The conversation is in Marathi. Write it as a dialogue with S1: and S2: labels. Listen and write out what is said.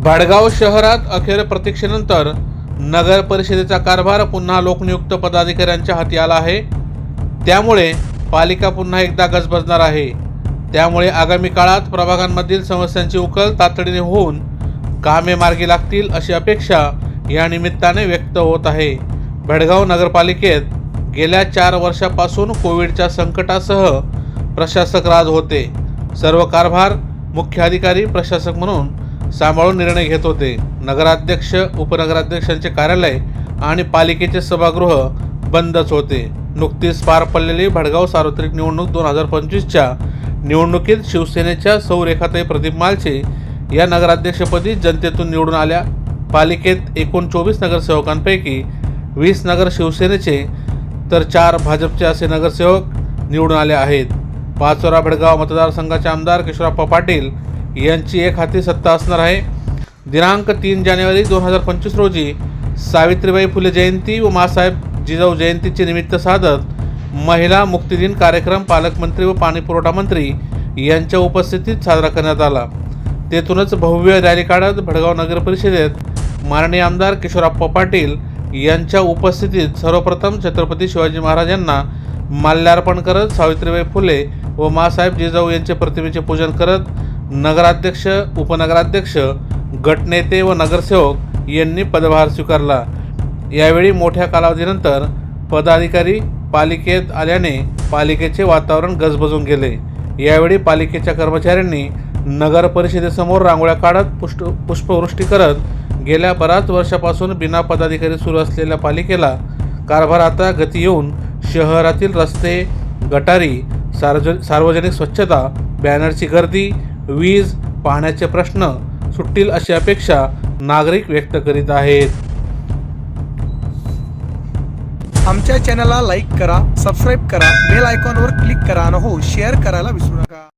S1: भाडगाव शहरात अखेर प्रतीक्षेनंतर नगर परिषदेचा कारभार पुन्हा लोकनियुक्त पदाधिकाऱ्यांच्या हाती आला आहे. त्यामुळे पालिका पुन्हा एकदा गजबजणार आहे. त्यामुळे आगामी काळात प्रभागांमधील समस्यांची उकल तातडीने होऊन कामे मार्गी लागतील अशी अपेक्षा या निमित्ताने व्यक्त होत आहे. भडगाव नगरपालिकेत गेल्या चार वर्षापासून कोविडच्या संकटासह प्रशासक राज होते. सर्व कारभार मुख्य अधिकारी प्रशासक म्हणून सांभाळून निर्णय घेत होते. नगराध्यक्ष उपनगराध्यक्षांचे कार्यालय आणि पालिकेचे सभागृह बंदच होते. नुकतीच पार पडलेली भडगाव सार्वत्रिक निवडणूक दोन हजार पंचवीसच्या निवडणुकीत शिवसेनेच्या सौरेखाताई प्रदीप मालचे या नगराध्यक्षपदी जनतेतून निवडून आल्या. पालिकेत एकूण चोवीस नगरसेवकांपैकी वीस नगर शिवसेनेचे तर चार भाजपचे असे नगरसेवक निवडून आले आहेत. पाचोरा भडगाव मतदारसंघाचे आमदार किशोरप्पा पाटील यांची एक हाती सत्ता असणार आहे. दिनांक तीन जानेवारी दोन हजार पंचवीस रोजी सावित्रीबाई फुले जयंती व मासाहेब जिजाऊ जयंतीचे निमित्त साधत महिला मुक्तिदिन कार्यक्रम पालकमंत्री व पाणीपुरवठा मंत्री यांच्या उपस्थितीत साजरा करण्यात आला. तेथूनच भव्य रॅली काढत भडगाव नगर परिषदेत माननीय आमदार किशोरप्पा पाटील यांच्या उपस्थितीत सर्वप्रथम छत्रपती शिवाजी महाराजांना माल्यार्पण करत सावित्रीबाई फुले व मासाहेब जिजाऊ यांचे प्रतिमेचे पूजन करत नगराध्यक्ष उपनगराध्यक्ष गटनेते व नगरसेवक यांनी पदभार स्वीकारला. यावेळी मोठ्या कालावधीनंतर पदाधिकारी पालिकेत आल्याने पालिकेचे वातावरण गजबजून गेले. यावेळी पालिकेच्या कर्मचाऱ्यांनी नगर परिषदेसमोर रांगोळ्या काढत पुष्ट पुष्पवृष्टी करत गेल्या बऱ्याच वर्षापासून बिना पदाधिकारी सुरू असलेल्या पालिकेला कारभार आता गती येऊन शहरातील रस्ते गटारी सार्वज सार्वजनिक स्वच्छता बॅनरची गर्दी वीज पाण्याचे प्रश्न सुटतील अशी अपेक्षा नागरिक व्यक्त करीत आहेत.
S2: आमच्या चॅनलला लाईक करा सबस्क्राईब करा बेल आयकॉनवर क्लिक करा आणि हो शेअर करायला विसरू नका.